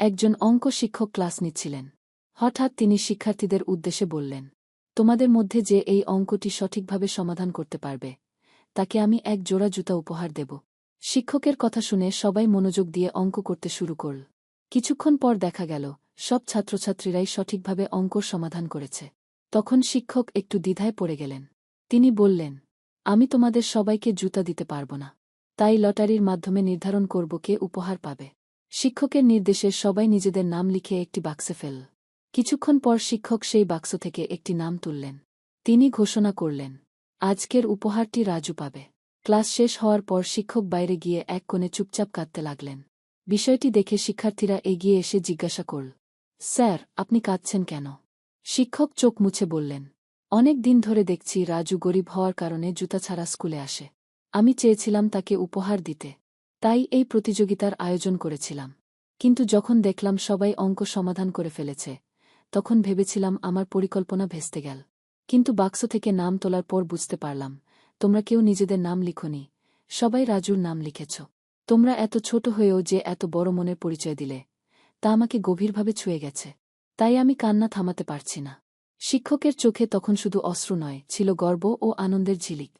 একজন অঙ্ক শিক্ষক ক্লাস নিচ্ছিলেন। হঠাৎ তিনি শিক্ষার্থীদের উদ্দেশ্যে বললেন, তোমাদের মধ্যে যে এই অঙ্কটি সঠিকভাবে সমাধান করতে পারবে, তাকে আমি এক জোড়া জুতা উপহার দেব। শিক্ষকের কথা শুনে সবাই মনোযোগ দিয়ে অঙ্ক করতে শুরু করল। কিছুক্ষণ পর দেখা গেল, সব ছাত্রছাত্রীরাই সঠিকভাবে অঙ্কর সমাধান করেছে। তখন শিক্ষক একটু দ্বিধায় পড়ে গেলেন। তিনি বললেন, আমি তোমাদের সবাইকে জুতা দিতে পারব না। তাই লটারির মাধ্যমে নির্ধারণ করব কে উপহার পাবে। শিক্ষকের নির্দেশে সবাই নিজেদের নাম লিখে একটি বাক্সে ফেল। কিছুক্ষণ পর শিক্ষক সেই বাক্স থেকে একটি নাম তুললেন। তিনি ঘোষণা করলেন, আজকের উপহারটি রাজু পাবে। ক্লাস শেষ হওয়ার পর শিক্ষক বাইরে গিয়ে এক কোণে চুপচাপ কাঁদতে লাগলেন। বিষয়টি দেখে শিক্ষার্থীরা এগিয়ে এসে জিজ্ঞাসা করল, স্যার, আপনি কাঁদছেন কেন? শিক্ষক চোখ মুছে বললেন, অনেক দিন ধরে দেখছি রাজু গরিব হওয়ার কারণে জুতা ছাড়া স্কুলে আসে। আমি চেয়েছিলাম তাকে উপহার দিতে। তাই এই প্রতিযোগিতার আয়োজন করেছিলাম। কিন্তু যখন দেখলাম সবাই অঙ্ক সমাধান করে ফেলেছে, তখন ভেবেছিলাম আমার পরিকল্পনা ভেস্তে গেল। কিন্তু বাক্স থেকে নাম তোলার পর বুঝতে পারলাম, তোমরা কেউ নিজেদের নাম লিখনি, সবাই রাজুর নাম লিখেছ। তোমরা এত ছোট হয়েও যে এত বড় মনের পরিচয় দিলে, তা আমাকে গভীরভাবে ছুঁয়ে গেছে। তাই আমি কান্না থামাতে পারছি না। শিক্ষকের চোখে তখন শুধু অশ্রু নয়, ছিল গর্ব ও আনন্দের ঝিলিক।